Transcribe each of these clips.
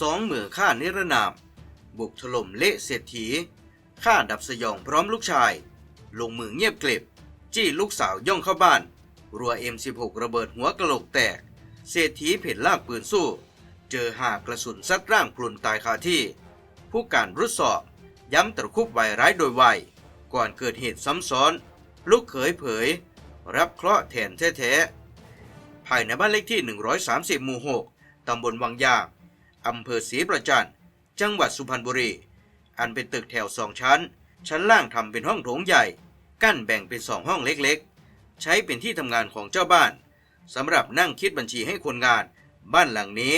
สองมือฆ่านิรนาม บุกถล่มเละเศรษฐีฆ่าดับสยองพร้อมลูกชาย ลงมือเงียบเกล็บ จี้ลูกสาวย่องเข้าบ้าน รัว M16 ระเบิดหัวกระโหลกแตก เศรษฐีเพ่นลากปืนสู้ เจอหากกระสุนซัดร่างพลุนตายคาที่ ผู้การรุดสอบ ย้ำตะคุบไวร้ายโดยไวก่อนเกิดเหตุซ้ำซ้อน ลูกเขยเผย รับเคราะห์แทนแท้ๆภายในบ้านเลขที่ 130 หมู่ 6 ตำบลวังยาง อำเภอศรีประจันต์จังหวัดสุพรรณบุรี อันเป็นตึกแถวสองชั้น ชั้นล่างทำเป็นห้องโถงใหญ่ กั้นแบ่งเป็นสองห้องเล็กๆ ใช้เป็นที่ทำงานของเจ้าบ้านสำหรับนั่งคิดบัญชีให้คนงาน บ้านหลังนี้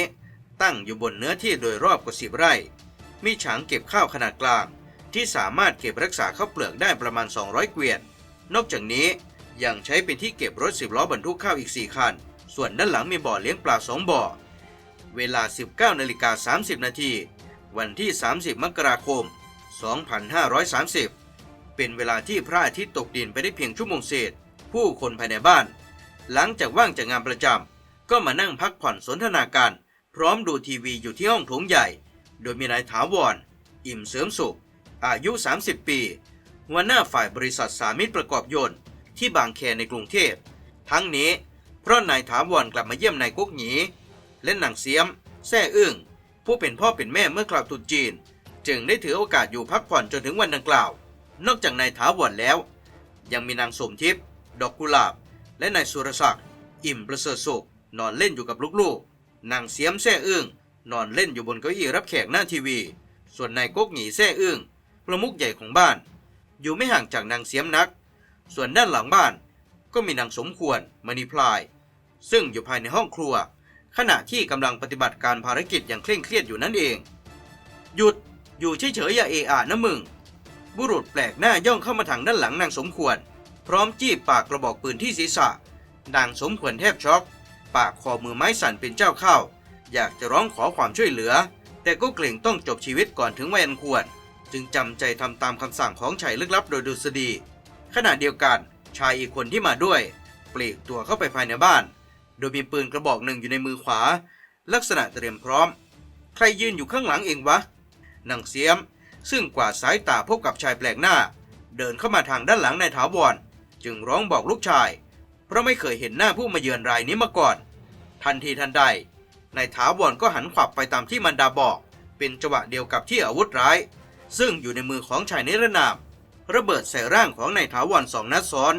ตั้งอยู่บนเนื้อที่โดยรอบกว่าสิบไร่ มีฉางเก็บข้าวขนาดกลาง ที่สามารถเก็บรักษาข้าวเปลือกได้ประมาณ 200 เกวียน นอกจากนี้ยังใช้เป็นที่เก็บรถสิบล้อบรรทุกข้าวอีก 4 คัน ส่วนด้านหลังมีบ่อเลี้ยงปลาสองบ่อ เวลา 19นาฬิกา30 นาทีวันที่ 30 มกราคม 2530 เป็นเวลาที่พระอาทิตย์ตกดินไปได้เพียงชั่วโมงเศษ ผู้คนภายในบ้าน หลังจากว่างจากงานประจำก็มานั่งพักผ่อนสนทนาการพร้อมดูทีวีอยู่ที่ห้องโถงใหญ่ โดยมีนายถาวร อิ่มเสริมสุข อายุ 30 ปีหัวหน้าฝ่ายบริษัทสามิตรประกอบยนต์ ที่บางแคในกรุงเทพ ทั้งนี้เพราะนายถาวรกลับมาเยี่ยมนายกุ๊กหยี และนางเสียม แซ่อึ้งผู้เป็นพ่อเป็นแม่เมื่อกล่าวตรุษจีน จึงได้ถือโอกาสอยู่พักผ่อนจนถึงวันดังกล่าว นอกจากนายถาวรแล้ว ยังมีนางสมทิพย์ดอกกุหลาบ และนายสุรศักดิ์อิ่มประเสริฐสุขนอนเล่นอยู่กับลูกๆนางเสียมแซ่อึ้งนอนเล่นอยู่บนเก้าอี้รับแขกหน้าทีวี ส่วนนายก๊กหงีแซ่อึ้งประมุขใหญ่ของบ้าน อยู่ไม่ห่างจากนางเสียมนัก ส่วนด้านหลังบ้านก็มีนางสมควรมณีพลาย ซึ่งอยู่ภายในห้องครัว ขณะที่กำลังปฏิบัติการภารกิจอย่างเคร่งเครียดอยู่นั่นเอง หยุดอยู่เฉยๆอย่าเอะอะนะมึง บุรุษแปลกหน้าย่องเข้ามาทางด้านหลังนางสมควร พร้อมจี้ปากกระบอกปืนที่ศีรษะนางสมควรแทบช็อก ปากคอมือไม้สั่นเป็นเจ้าเข้า อยากจะร้องขอความช่วยเหลือ แต่ก็เกรงต้องจบชีวิตก่อนถึงวัยอันควร จึงจำใจทำตามคำสั่งของชายลึกลับโดยดุษฎีขณะเดียวกันชายอีกคนที่มาด้วย ปลีกตัวเข้าไปภายในบ้าน โดยมีปืนกระบอกหนึ่งอยู่ในมือขวา ลักษณะเตรียมพร้อม ใครยืนอยู่ข้างหลังเองวะนางเสียม ซึ่งกว่าดสายตาพบกับชายแปลกหน้า เดินเข้ามาทางด้านหลังนายถาวรจึงร้องบอกลูกชาย เพราะไม่เคยเห็นหน้าผู้มาเยือนรายนี้มาก่อน ทันทีทันใดนายถาวรก็หันขวับไปตามที่มันดาบอก เป็นจังหวะเดียวกับที่อาวุธร้าย ซึ่งอยู่ในมือของชายนิรนาม ระเบิดใส่ร่างของนายถาวรสองนัดซ้อน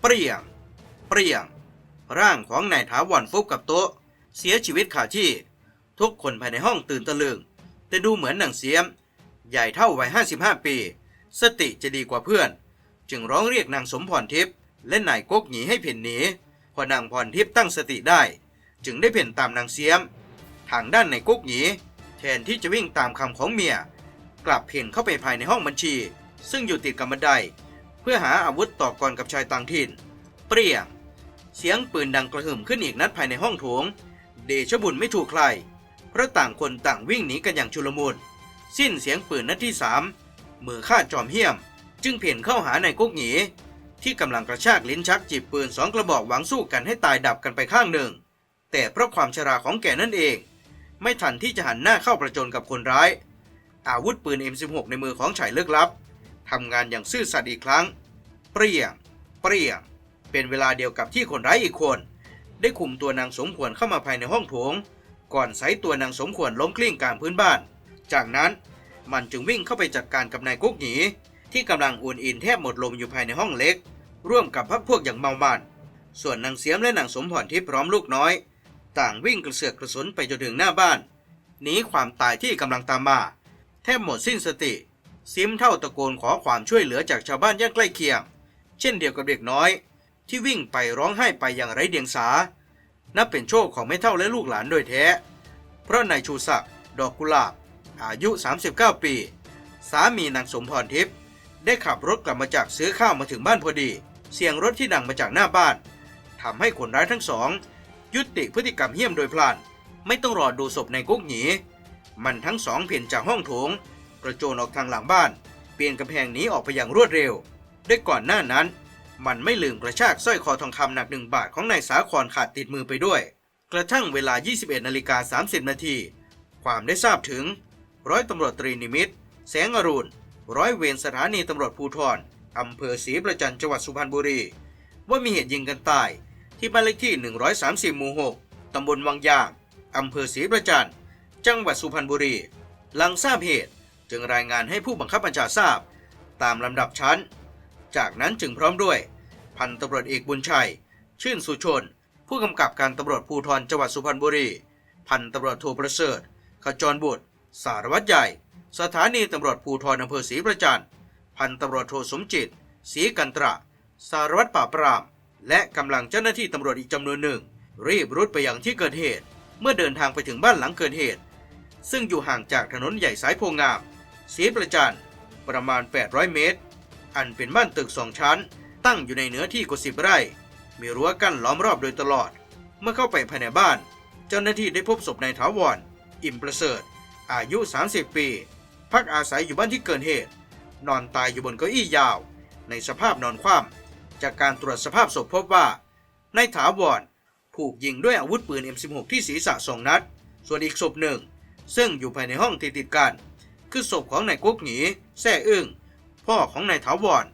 เปรี้ยง เปรี้ยง ร่างของนายถาวรฟุบกับโต๊ะ เสียชีวิตขาที่ ทุกคนภายในห้องตื่นตะลึง แต่ดูเหมือนหนังเสียม ใหญ่เท่าวัย 55 ปี สติจะดีกว่าเพื่อน จึงร้องเรียกนางสมพรทิพย์และนายก๊กหนีให้เพ่นหนี พอนางพรทิพย์ตั้งสติได้ จึงได้เพ่นตามนางเสียม ทางด้านนายก๊กหนีแทนที่จะวิ่งตามคำของเมีย กลับเพ่นเข้าไปภายในห้องบัญชี ซึ่งอยู่ติดกับบันได เพื่อหาอาวุธต่อกรกับชายต่างถิ่น เปรี้ยง เสียงปืนดังกระหึ่มขึ้นอีกนัดภายในห้องโถง เดชบุญไม่ถูกใคร เพราะต่างคนต่างวิ่งหนีกันอย่างชุลมุน สิ้นเสียงปืนนัดที่สามมือฆ่าจอมเหี้ยม จึงเพ่นเข้าหานายกุ๊กหนีที่กำลังกระชากลิ้นชักจีบปืนสองกระบอกหวังสู้กันให้ตายดับกันไปข้างหนึ่ง แต่เพราะความชราของแกนั่นเอง ไม่ทันที่จะหันหน้าเข้าประจนกับคนร้าย อาวุธปืน M16 ในมือของชายเลิกลับทำงานอย่างซื่อสัตย์อีกครั้ง เปรี้ยง เปรี้ยง เป็นเวลาเดียวกับที่คนร้ายอีกคน ได้คุมตัวนางสมควรเข้ามาภายในห้องโถง ก่อนไซตัวนางสมควรล้มกลิ้งกลางพื้นบ้าน จากนั้นมันจึงวิ่งเข้าไปจัดการกับนายกุ๊กหนีที่กำลังอุ่นอินแทบหมดลมอยู่ภายในห้องเล็ก ร่วมกับพักพวกอย่างเมามันส่วนนางเสียมและนางสมพรที่พร้อมลูกน้อย ต่างวิ่งกระเสือกกระสนไปจนถึงหน้าบ้านหนีความตายที่กำลังตามมาแทบหมดสิ้นสติซิมเท่าตะโกนขอความช่วยเหลือจากชาวบ้านย่านใกล้เคียง เช่นเดียวกับเด็กน้อย ที่วิ่งไปร้องไห้ไปอย่างไร้เดียงสา นับเป็นโชคของแม่เท่าและลูกหลานโดยแท้ เพราะนายชูศักดิ์ดอกกุหลาบ อายุ 39 ปี สามีนางสมพรทิพย์ได้ขับรถกลับมาจากซื้อข้าวมาถึงบ้านพอดี เสียงรถที่ดังมาจากหน้าบ้านทำให้คนร้ายทั้งสอง ยุติพฤติกรรมเหี้ยมโดยพลันไม่ต้องรอดูศพในกุ๊กหนีมันทั้งสองเพ่นจากห้องโถงกระโจนออกทางหลังบ้าน เปลี่ยนกำแพงหนีออกไปอย่างรวดเร็วด้วยก่อนหน้านั้น มันไม่ลืมกระชากสร้อยคอทองคำหนักหนึ่งบาทของนายสาครขาดติดมือไปด้วย กระทั่งเวลา 21นาฬิกา30 นาที ความได้ทราบถึง ร้อยตำรวจตรีนิมิตแสงอรุณ ร้อยเวรสถานีตำรวจภูธรอำเภอศรีประจันจังหวัดสุพรรณบุรี ว่ามีเหตุยิงกันตาย ที่บ้านเลขที่ 130หมู่ 6 ตำบลวังยางอำเภอศรีประจันจังหวัดสุพรรณบุรี หลังทราบเหตุจึงรายงานให้ผู้บังคับบัญชาทราบ ตามลำดับชั้น จากนั้นจึงพร้อมด้วย พันตำรวจเอกบุญชัย ชื่นสุชน ผู้กำกับการตำรวจภูธรจังหวัดสุพรรณบุรี พันตำรวจโทประเสริฐขจรบุตร สารวัตรใหญ่ สถานีตำรวจภูธรอำเภอศรีประจันพันตำรวจโทสมจิตศรีกันตระ สารวัตรปราปราม และกำลังเจ้าหน้าที่ตำรวจอีกจำนวนหนึ่ง รีบรุดไปยังที่เกิดเหตุ เมื่อเดินทางไปถึงบ้านหลังเกิดเหตุ ซึ่งอยู่ห่างจากถนนใหญ่สายโพงามศรีประจันประมาณ 800 เมตร อันเป็นบ้านตึกสองชั้น ตั้งอยู่ในเนื้อที่กว่าสิบไร่ มีรั้วกั้นล้อมรอบโดยตลอด เมื่อเข้าไปภายในบ้าน เจ้าหน้าที่ได้พบศพนายถาวรอิ่มประเสริฐ อายุ 30 ปี พักอาศัยอยู่บ้านที่เกิดเหตุ นอนตายอยู่บนเก้าอี้ยาว ในสภาพนอนคว่ำจากการตรวจสภาพศพพบว่านายถาวรถูกยิงด้วยอาวุธปืน M16 ที่ศีรษะสองนัด ส่วนอีกศพหนึ่ง ซึ่งอยู่ภายในห้องติดติดกัน คือศพของนายกุ๊กหนีแซ่อึ้ง พ่อของนายถาวร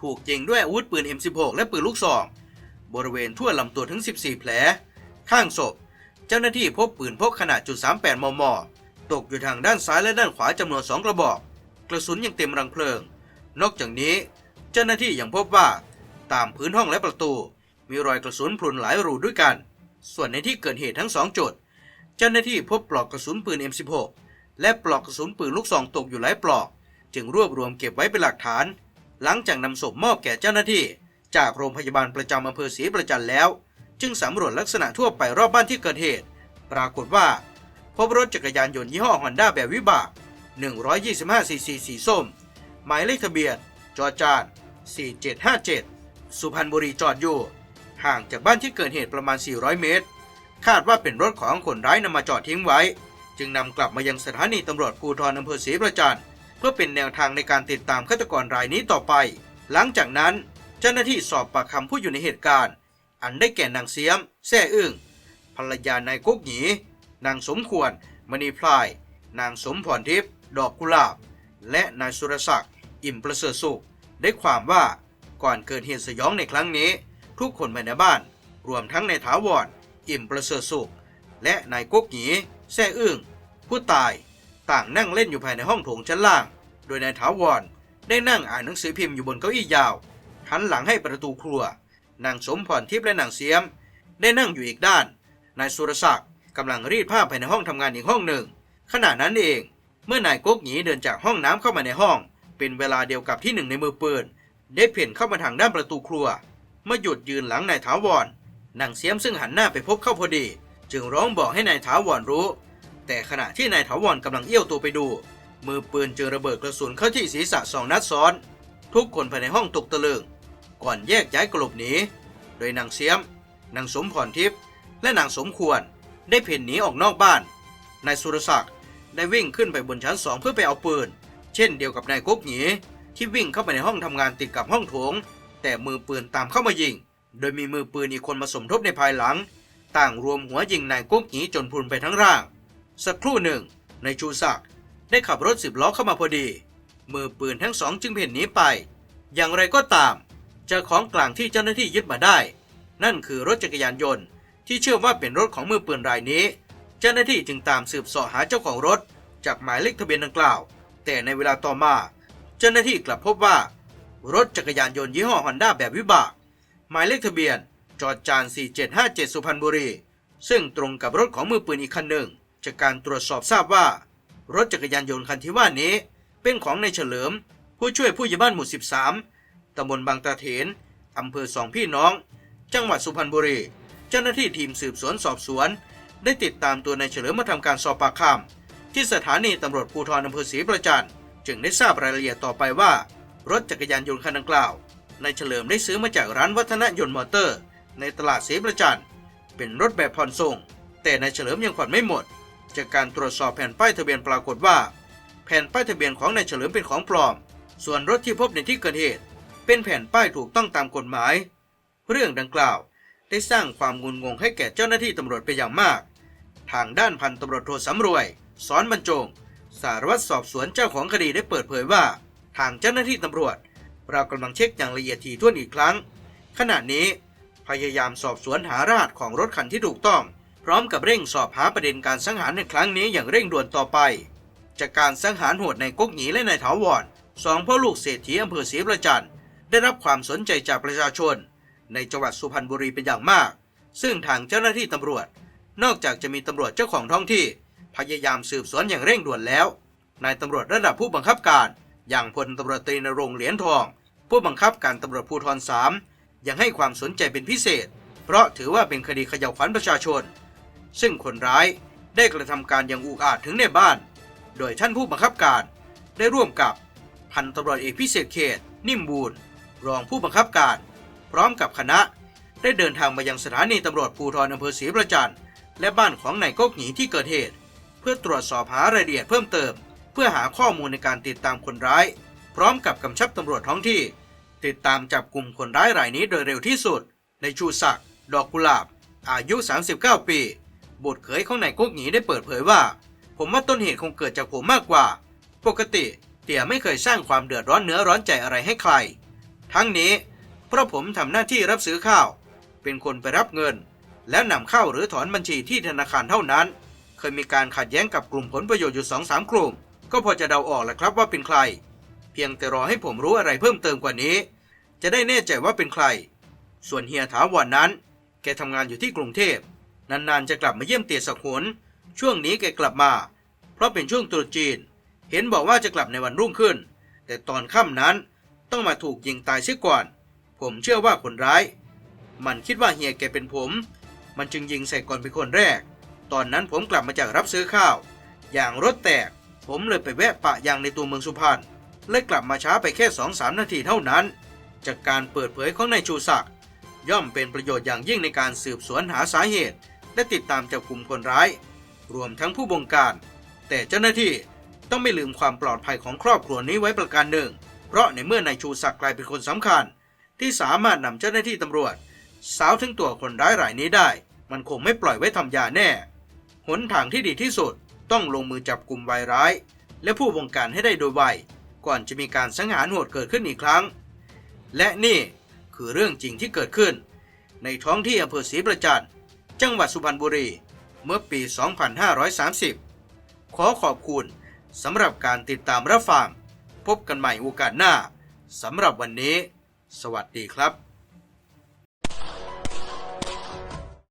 ถูกยิงด้วยอาวุธปืน M16 และปืนลูกซอง บริเวณทั่วลำตัวถึง 14 แผล ข้างศพ เจ้าหน้าที่พบปืนพกขนาดจุด38 มม ตกอยู่ทางด้านซ้ายและด้านขวาจำนวน 2 กระบอก กระสุนยังเต็มรังเพลิง นอกจากนี้ เจ้าหน้าที่ยังพบว่า ตามพื้นห้องและประตู มีรอยกระสุนพรุนหลายรูด้วยกัน ส่วนในที่เกิดเหตุทั้งสองจุด เจ้าหน้าที่พบปลอกกระสุนปืน M16 และปลอกกระสุนปืนลูกซองตกอยู่หลายปลอก จึงรวบรวมเก็บไว้เป็นหลักฐาน หลังจากนำศพมอบแก่เจ้าหน้าที่ จากโรงพยาบาลประจำอำเภอศรีประจันแล้ว จึงสำรวจลักษณะทั่วไปรอบบ้านที่เกิดเหตุ ปรากฏว่า พบรถจักรยานยนต์ยี่ห้อฮอนด้าแบบวิบาก 125ซีซีสีส้ม หมายเลขทะเบียนจอจาน4757 สุพรรณบุรีจอดอยู่ ห่างจากบ้านที่เกิดเหตุประมาณ 400 เมตร คาดว่าเป็นรถของคนร้ายนำมาจอดทิ้งไว้ จึงนำกลับมายังสถานีตำรวจภูธรอำเภอศรีประจันทร์ พื่อเป็นแนวทางในการติดตามฆาตกรรายนี้ต่อไป หลังจากนั้นเจ้าหน้าที่สอบปากคำผู้อยู่ในเหตุการณ์ อันได้แก่นางเสียม แซ่อึ้งภรรยานายกุ๊กหนีนางสมควร มณีพลาย นางสมพรทิพย์ดอกกุหลาบ และนายสุรศักดิ์อิ่มประเสริฐสุข ได้ความว่าก่อนเกิดเหตุสยองในครั้งนี้ ทุกคนภายในบ้าน รวมทั้งนายถาวรอิ่มประเสริฐสุข และนายกุ๊กหนีแซ่อึ้งผู้ตาย ต่างนั่งเล่นอยู่ภายในห้องโถงชั้นล่าง โดยนายถาวรได้นั่งอ่านหนังสือพิมพ์อยู่บนเก้าอี้ยาว หันหลังให้ประตูครัวนางสมพรทิพย์และนางเสียม ได้นั่งอยู่อีกด้าน นายสุรศักดิ์กำลังรีดผ้าภายในห้องทำงานอีกห้องหนึ่ง ขณะนั้นเอง เมื่อนายก๊กหนีเดินจากห้องน้ำเข้ามาในห้อง เป็นเวลาเดียวกับที่หนึ่งในมือปืน ได้เพ่นเข้ามาทางด้านประตูครัวเมื่อหยุดยืนหลังนายถาวรนางเสียมซึ่งหันหน้าไปพบเข้าพอดี จึงร้องบอกให้นายถาวรรู้ แต่ขณะที่นายถาวรกำลังเอี้ยวตัวไปดู มือปืนเจึงระเบิดกระสุนเข้าที่ศีรษะสองนัดซ้อน ทุกคนภายในห้องตกตะลึงก่อนแยกย้ายกลบหนี โดยนางเสียม นางสมพรทิพย์ และนางสมควร ได้เพ่นหนีออกนอกบ้าน นายสุรศักดิ์ได้วิ่งขึ้นไปบนชั้นสองเพื่อไปเอาปืน เช่นเดียวกับนายกุ๊กหนีที่วิ่งเข้าไปในห้องทำงานติดกับห้องโถง แต่มือปืนตามเข้ามายิง โดยมีมือปืนอีกคนมาสมทบในภายหลัง ต่างรวมหัวยิงนายกุ๊กหนีจนพรุนไปทั้งร่าง สักครู่หนึ่งนายชูศักดิ์ได้ขับรถสิบล้อเข้ามาพอดี มือปืนทั้งสองจึงเพ่นหนีไป อย่างไรก็ตามเจอของกลางที่เจ้าหน้าที่ยึดมาได้ นั่นคือรถจักรยานยนต์ ที่เชื่อว่าเป็นรถของมือปืนรายนี้ เจ้าหน้าที่จึงตามสืบสาะหาเจ้าของรถ จากหมายเลขทะเบียนดังกล่าว แต่ในเวลาต่อมา เจ้าหน้าที่กลับพบว่า รถจักรยานยนต์ยี่ห้อฮอนด้าแบบวิบาก หมายเลขทะเบียนจอดจาน4757 สุพรรณบุรี ซึ่งตรงกับรถของมือปืนอีกคันหนึ่ง จากการตรวจสอบทราบว่า รถจักรยานยนต์คันที่ว่านี้ เป็นของนายเฉลิม ผู้ช่วยผู้ใหญ่บ้านหมู่ 13 ตำบลบางตาเถน อำเภอสองพี่น้อง จังหวัดสุพรรณบุรี เจ้าหน้าที่ทีมสืบสวนสอบสวน ได้ติดตามตัวนายเฉลิมมาทำการสอบปากคำที่สถานีตำรวจภูธรอำเภอศรีประจันทร์จึงได้ทราบรายละเอียดต่อไปว่า รถจักรยานยนต์คันดังกล่าวนายเฉลิมได้ซื้อมาจากร้านวัฒนยนต์มอเตอร์ ในตลาดศรีประจันทร์เป็นรถแบบผ่อนส่ง แต่นายเฉลิมยังผ่อนไม่หมด จากการตรวจสอบแผ่นป้ายทะเบียนปรากฏว่า แผ่นป้ายทะเบียนของนายเฉลิมเป็นของปลอม ส่วนรถที่พบในที่เกิดเหตุ เป็นแผ่นป้ายถูกต้องตามกฎหมาย เรื่องดังกล่าวได้สร้างความงุนงงให้แก่เจ้าหน้าที่ตำรวจไปอย่างมาก ทางด้านพันตำรวจโทสำรวย สอนบรรจง สารวัตรสอบสวนเจ้าของคดีได้เปิดเผยว่า ทางเจ้าหน้าที่ตำรวจ เรากำลังเช็คอย่างละเอียดถี่ถ้วนอีกครั้ง ขณะนี้พยายามสอบสวนหารหัสของรถคันที่ถูกต้อง พร้อมกับเร่งสอบหาประเด็นการสังหารในครั้งนี้อย่างเร่งด่วนต่อไป จากการสังหารโหดในก๊กหนีและในถาวรสองพ่อลูกเศรษฐีอำเภอศรีประจันต์ได้รับความสนใจจากประชาชน ในจังหวัดสุพรรณบุรีเป็นอย่างมาก ซึ่งทางเจ้าหน้าที่ตำรวจ นอกจากจะมีตำรวจเจ้าของท้องที่ พยายามสืบสวนอย่างเร่งด่วนแล้วนายตำรวจระดับผู้บังคับการ อย่างพลตำรวจตรีนรงค์เหรียญทอง ผู้บังคับการตำรวจภูธรสามยังให้ความสนใจเป็นพิเศษ เพราะถือว่าเป็นคดีเขย่าวขวัญประชาชน ซึ่งคนร้ายได้กระทำการอย่างอุกอาจถึงในบ้าน โดยท่านผู้บังคับการได้ร่วมกับพันตำรวจเอกพิเศษเขต นิ่มบูรรองผู้บังคับการ พร้อมกับคณะ ได้เดินทางมายังสถานีตำรวจภูธรอำเภอศรีประจันต์และบ้านของนายก๊กหนีที่เกิดเหตุ เพื่อตรวจสอบหารายละเอียดเพิ่มเติม เพื่อหาข้อมูลในการติดตามคนร้าย พร้อมกับกำชับตำรวจท้องที่ ติดตามจับกลุ่มคนร้ายรายนี้โดยเร็วที่สุด ในชูศักดิ์ดอกกุหลาบ อายุ 39 ปี บุตรเขยของนายก๊กหนีได้เปิดเผยว่า ผมว่าต้นเหตุคงเกิดจากผมมากกว่า ปกติเตี่ยไม่เคยสร้างความเดือดร้อนเนื้อร้อนใจอะไรให้ใคร ทั้งนี้เพราะผมทำหน้าที่รับซื้อข้าว เป็นคนไปรับเงิน แล้วนำเข้าหรือถอนบัญชีที่ธนาคารเท่านั้น เคยมีการขัดแย้งกับกลุ่มผลประโยชน์อยู่สองสามกลุ่ม ก็พอจะเดาออกแหละครับว่าเป็นใคร เพียงแต่รอให้ผมรู้อะไรเพิ่มเติมกว่านี้ จะได้แน่ใจว่าเป็นใคร ส่วนเฮียถาวรนนั้น แกทำงานอยู่ที่กรุงเทพ นานๆจะกลับมาเยี่ยมเตียสักหนช่วงนี้แกกลับมา เพราะเป็นช่วงตรุษจีน เห็นบอกว่าจะกลับในวันรุ่งขึ้น แต่ตอนค่ำนั้นต้องมาถูกยิงตายเสียก่อน ผมเชื่อว่าคนร้าย มันคิดว่าเฮียแกเป็นผม มันจึงยิงใส่ก่อนเป็นคนแรก ตอนนั้นผมกลับมาจากรับซื้อข้าว อย่างรถแตก ผมเลยไปแวะปะยางในตัวเมืองสุพรรณและกลับมาช้าไปแค่สองสามนาทีเท่านั้น จากการเปิดเผยของนายชูศักดิ์ย่อมเป็นประโยชน์อย่างยิ่งในการสืบสวนหาสาเหตุ และติดตามจับกลุ่มคนร้าย รวมทั้งผู้บงการ แต่เจ้าหน้าที่ต้องไม่ลืมความปลอดภัยของครอบครัวนี้ไว้ประการหนึ่ง เพราะในเมื่อนายชูศักดิ์กลายเป็นคนสำคัญ ที่สามารถนำเจ้าหน้าที่ตำรวจ สาวถึงตัวคนร้ายรายนี้ได้ มันคงไม่ปล่อยไว้ทำยาแน่หนทางที่ดีที่สุดต้องลงมือจับกลุ่มวายร้าย และผู้บงการให้ได้โดยไวก่อนจะมีการสังหารโหดเกิดขึ้นอีกครั้ง และนี่คือเรื่องจริงที่เกิดขึ้น ในท้องที่อำเภอศรีประจันทร์ จังหวัดสุพรรณบุรี เมื่อปี 2530 ขอขอบคุณสำหรับการติดตามรับฟัง พบกันใหม่โอกาสหน้าสำหรับวันนี้ สวัสดีครับ